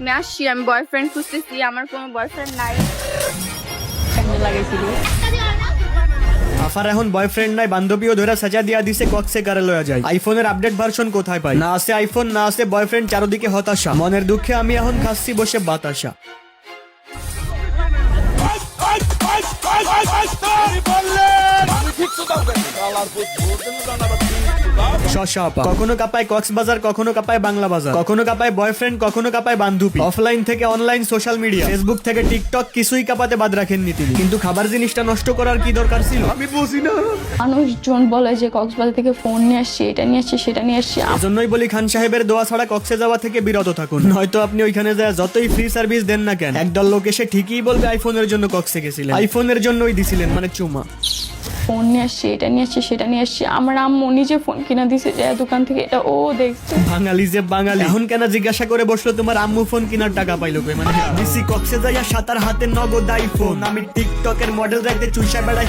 আমি আসছি আমি বয়ফ্রেন্ড খুঁজতেছি আমার কোনো বয়ফ্রেন্ড নাই। আফার এখন বয়ফ্রেন্ড নাই বান্ধবীও ধরে সাজা দিয়া দিছে কক্সে কারে লয়া যায়। আইফোনের আপডেট ভার্সন কোথায় পাই? না আছে আইফোন না আছে বয়ফ্রেন্ড চারদিকে হতাশা। মনের দুঃখে আমি এখন খাচ্ছি বসে বাতাসা। শশা আপা। কখনো কাপায় কক্সবাজার কখনো কাপায় বাংলা বাজার। কখনো কাপায় বয়ফ্রেন্ড কখনো কাপায় বান্ধবী। অফলাইন থেকে অনলাইন সোশ্যাল মিডিয়া। ফেসবুক থেকে টিকটক কিছুই কাপাতে বাদ রাখেননি তিনি। কিন্তু খাবার জিনিসটা নষ্ট করার কি দরকার ছিল? আমি বুঝি না। মানুষজন বলে যে কক্সবাজার থেকে ফোন নিয়ে আসছি এটা নিয়ে আসছি সেটা নিয়ে আসছি। এজন্যই বলি খান সাহেবের দোয়া ছাড়া কক্সে যাওয়া থেকে বিরত থাকুন। নয়তো আপনি ওইখানে যায় যতই ফ্রি সার্ভিস দেন না কেন। একদল লোক এসে ঠিকই বলবে আইফোনের জন্য কক্সে গেছিলেন। আইফোনের জন্যই দিছিলেন মানে চুমা। ফোন নিয়ে আসছি এটা নিয়ে আসছি সেটা নিয়ে আসছি। আমার আম্মু নিজে ফোন কিনা দিছে যে দোকান থেকে এটা ও দেখছে। বাঙালি যে বাঙালি। এখন কেন জিজ্ঞাসা করে বসল তোমার আম্মু ফোন কেনার টাকা পাইলো কই? মানে দিছি কক্সে যাইয়া সাতার হাতে নগদ আইফোন আমি টিকটকের মডেল যাইতে চুইসা বেড়াই।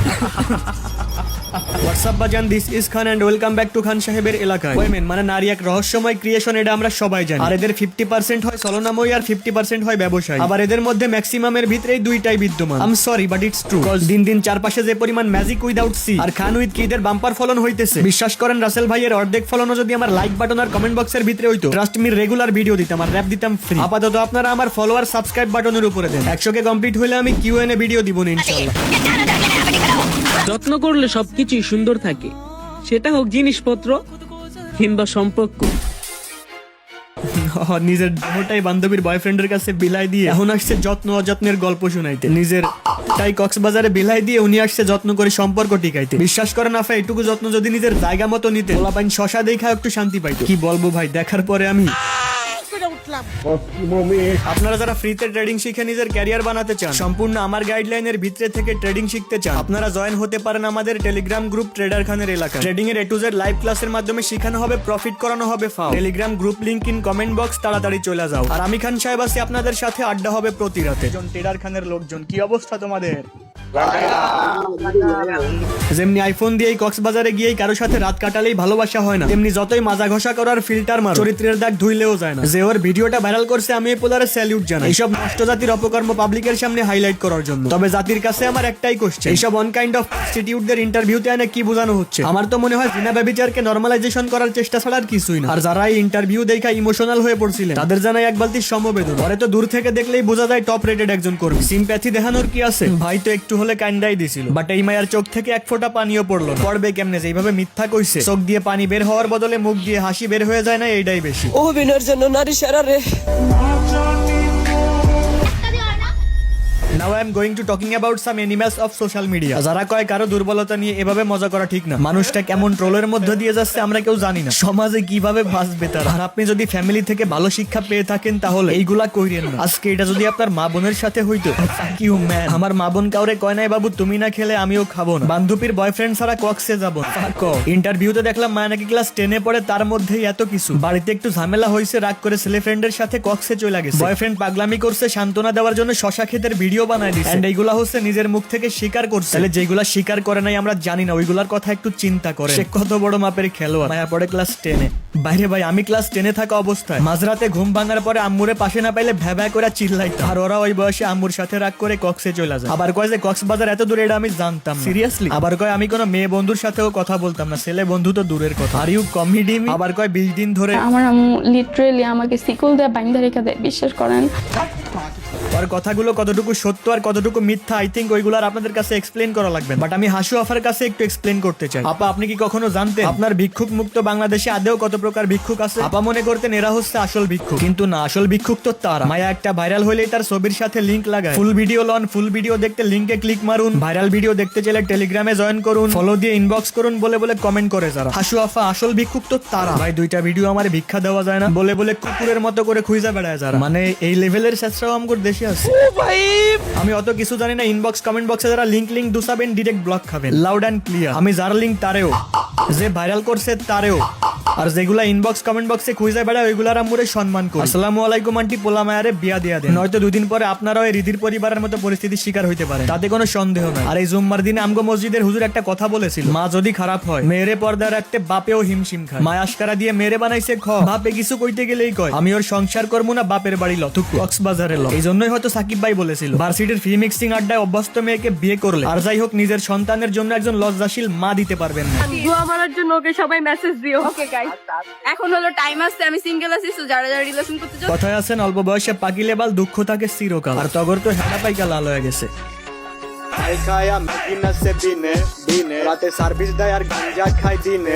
হোয়াটসঅ্যাপ বাজান this is Khan and welcome back to Khan সাহেবের এলাকায় ওয়েমেন মানে নারী এক রহস্যময় ক্রিয়েশন এটা আমরা সবাই জানি। আর এদের ফিফটি পার্সেন্ট হয় সলনাময় আর ফিফটি পার্সেন্ট হয় ব্যবসায়ী। আবার এদের মধ্যে ম্যাক্সিমামের ভিতরেই দুইটাই বিদ্যমান। I'm sorry but it's true দিন দিন চারপাশে যে পরিমাণ magic without C R Khan with কিদের বাম্পার ফলন হইতেছে। বিশ্বাস করেন রাসেল ভাইয়ের অর্ধেক ফলনও যদি আমার লাইক বাটন আর কমেন্ট বক্সের ভিতরে হইতো ট্রাস্ট মি রেগুলার ভিডিও দিতাম আর র্যাপ দিতাম ফ্রি আপাতত আপনারা আমার ফলোয়ার সাবস্ক্রাইব বাটনের উপরে দেন। একশো কে কমপ্লিট হলে আমি কিউ এন এ ভিডিও দিব না ইনশাল্লাহ যত্ন করলে সবকিছুই সুন্দর থাকে। সেটা হোক জিনিসপত্র কিংবা সম্পর্ক। নিজের দেহটাই বান্ধবীর বয়ফ্রেন্ডের কাছে বিলাই দিয়ে এখন আসছে যত্ন অযত্নের গল্প শুনাইতে। নিজের তাই কক্সবাজারে বিলাই দিয়ে উনি আসছে যত্ন করে সম্পর্ক টিকাইতে। বিশ্বাস করেন আফা, এটুকু যত্ন যদি নিজের জায়গা মতো নিতে পোলাপাইন শশা দেখা একটু শান্তি পাইতো। কি বলব ভাই, দেখার পরে আমি আপনারা যারা ফ্রিতে ট্রেডিং শিখে নিজের ক্যারিয়ার বানাতে চান সম্পূর্ণ আমার গাইডলাইনের ভিতরে থেকে ট্রেডিং শিখতে চান আপনারা জয়েন হতে পারেন আমাদের টেলিগ্রাম গ্রুপ ট্রেডার খানের এলাকা ট্রেডিং এর এ টু জেড লাইভ ক্লাসের মাধ্যমে শেখানো হবে প্রফিট করানো হবে ফাও Telegram group link in comment box তাড়াতাড়ি চলে যাও। আর আমি খান সাহেব আছি আপনাদের সাথে আড্ডা হবে প্রতি রাতে। ট্রেডার খানের লোকজন কি অবস্থা তোমাদের? যেমনি আইফোন দিয়ে কক্সবাজারে গিয়ে কারও সাথে রাত কাটালেই ভালোবাসা হয় না, তেমনি যতই মাজা ঘষা করার ফিল্টার মার, চরিত্রের দাগ ধুইলেও যায় না। যে ওর ভিডিওটা ভাইরাল করছে, আমি এই পোলারে স্যালিউট জানাই। এইসব নষ্ট জাতির অপকর্ম পাবলিকের সামনে হাইলাইট করার জন্য। তবে জাতির কাছে আমার একটাই কোশ্চেন এইসব অন কাইন্ড অফ ইনস্টিটিউটদের ইন্টারভিউতে এনে কি বোঝানো হচ্ছে? আমার তো মনে হয় জিনা ব্যবিচারকে নর্মালাইজেশন করার চেষ্টা ছাড়া আর কিছুই না। আর যারা এই ইন্টারভিউ দেখা ইমোশনাল হয়ে পড়ছিলেন, তাদের জানাই এক বালতি সমবেদন। পরে তো দূর থেকে দেখলেই বোঝা যায় টপ রেটেড একজন কর্মী। সিম্প্যাথি দেখানোর কি আছে? ভাই তো একটু হলে কান্দাই দিছিল। বাট এই মায়ার চোখ থেকে এক ফোঁটা পানিও পড়ল। পড়বে কেমনে যে এইভাবে মিথ্যা কইছে? চোখ দিয়ে পানি বের হওয়ার বদলে মুখ দিয়ে হাসি বের হয়ে যায় না, এইটাই বেশি। অভিনয়ের জন্য নারী সেরা রে। Now I am going to talking about some animals of social media যারা কয় কারও দুর্বলতা নিয়ে এভাবে মজা করা ঠিক না। মানুষটা কেমন ট্রোলের মধ্যে দিয়ে যাচ্ছে আমরা কেউ জানি না। সমাজে কীভাবে বাঁচবে তারা? আর আপনি যদি ফ্যামিলি থেকে ভালো শিক্ষা পেয়ে থাকেন তাহলে এইগুলা কইরেন না। আজকে এটা যদি আপনার মা বোনের সাথে হইতো কি ম্যান আমার মা বোন কাউরে কয় নাই, বাবু, তুমি না খেলে আমিও খাব না। বান্ধবীর বয়ফ্রেন্ড ছাড়া কক্সে যাব ইন্টারভিউতে দেখলাম মায়া নাকি ক্লাস টেনে পড়ে, তার মধ্যেই এত কিছু। বাড়িতে একটু ঝামেলা হয়েছে রাগ করে ছেলে ফ্রেন্ডের সাথে কক্সে চলে গেছে। বয়ফ্রেন্ড পাগলামি করছে, সান্ত্বনা দেওয়ার জন্য শশা ক্ষেতের ভিডিও বানায় দিচ্ছে এন্ড এইগুলা হচ্ছে নিজের মুখ থেকে স্বীকার করছে। তাহলে যেগুলা স্বীকার করে নাই আমরা জানি না ওইগুলার কথা একটু চিন্তা করে সে কত বড় মাপের খেলোয়াড়। মায়া পড়ে ক্লাস টেনে বাইরে ভাই আমি ক্লাস টেনে থাকা অবস্থায়। মাঝরাতে ঘুম ভাঙার পরে আম্মুরে পাশে না পাইলে ভ্যা ভ্যা করে চিল্লাইতো আর ওরা ওই বয়সে আম্মুর সাথে রাগ করে কক্সে চলে যায়। আবার কয় যে কক্সবাজার এত দূরে এটা আমি জানতাম সিরিয়াসলি আবার কয় আমি কোনো মেয়ে বন্ধুর সাথেও কথা বলতাম না। ছেলে বন্ধু তো দূরের কথা। আর ইউ কমেডি আবার কয় বিশ দিন ধরে আমার আম্মু লিটারেলি আমাকে সিকুল দেয় বাইন্দা রেখে দেয়। বিশ্বাস করেন। আর কথাগুলো কতটুকু সত্য আর কতটুকু মিথ্যা আই থিঙ্ক ওইগুলো আপনাদের কাছে এক্সপ্লেন করা লাগবে বাট আমি হাসু আফার কাছে একটু এক্সপ্লেন করতে চাই। আপা, আপনি কি কখনো জানতেন আপনার ভিক্ষুক মুক্ত বাংলাদেশে আদেও কত প্রকার ভিক্ষুক আছে? আপা মনে করতেন এরা হচ্ছে আসল ভিক্ষুক। কিন্তু না, আসল ভিক্ষুক তো তারা। মায়া একটা ভাইরাল হলেই তার ছবির সাথে লিংক লাগায়। ফুল ভিডিও লন ফুল ভিডিও দেখতে লিংকে ক্লিক মারুন। ভাইরাল ভিডিও দেখতে চাইলে টেলিগ্রামে জয়েন করুন। ফলো দিয়ে ইনবক্স করুন, বলে বলে কমেন্ট করে যারা। হাসু আফা, আসল ভিক্ষুক তো তারা। ভাই, দুইটা ভিডিও আমার ভিক্ষা দেওয়া যায় না। বলে বলে কুকুরের মতো করে খুঁজে বেড়ায় যারা। মানে এই লেভেলের শেষরাও আমার দেশে আছে আমি অত কিছু জানি না ইনবক্স কমেন্ট বক্সে যারা লিংক লিংক দুসাবেন ডিরেক্ট ব্লক খাবেন। লাউড অ্যান্ড ক্লিয়ার আমি যার লিংক তারেও। যে ভাইরাল করছে তারেও। আর যেগুলা ইনবক্স কমেন্ট বক্সে খুঁজে বেড়ায় ওইগুলার আমুরে সম্মান করি। আসসালামু আলাইকুম আন্টি পোলা মায়ারে বিয়া দিয়া দেন। নয়তো দুদিন পরে আপনারাও এই রিদির পরিবারের মতো পরিস্থিতির শিকার হইতে পারে তাতে কোনো সন্দেহ নাই। আর এই জুম্মার দিনে আমগো মসজিদের হুজুর একটা কথা বলেছিল মা যদি খারাপ হয় মেয়েরে পর্দা রাখতে বাপেও হিমশিম খায়। মা আশকারা দিয়ে মেরে বানাইছে খ বাপে কিছু কইতে গেলেই কয় আমি ওর সংসার করব না বাপের বাড়ি লতুক। কক্সবাজারে ল এই জন্যই হয়তো সাকিব ভাই বলেছিল ভার্সিটির ফি মিক্সিং আড্ডায় অভ্যস্ত মেয়েকে বিয়ে করলে আর যাই হোক নিজের সন্তানের জন্য একজন লজ্জাশীল মা দিতে পারবেন না। দোয়া মারার জন্য ওকে সবাই মেসেজ দিও। ওকে গাইস এখন হলো টাইম আসছে আমি সিঙ্গেল আছি সো যারা যারা রিলেশন করতে চাও কথায় আছেন অল্প বয়সে পাকিলে বাল দুঃখ থাকে চিরকাল। আর তগর তো হেডা পাইকা লাল হয়ে গেছে। খায়া ম্যাকিনাসে দিনে দিনে রাতে সার্ভিস দেয় আর গাঞ্জা খায় দিনে।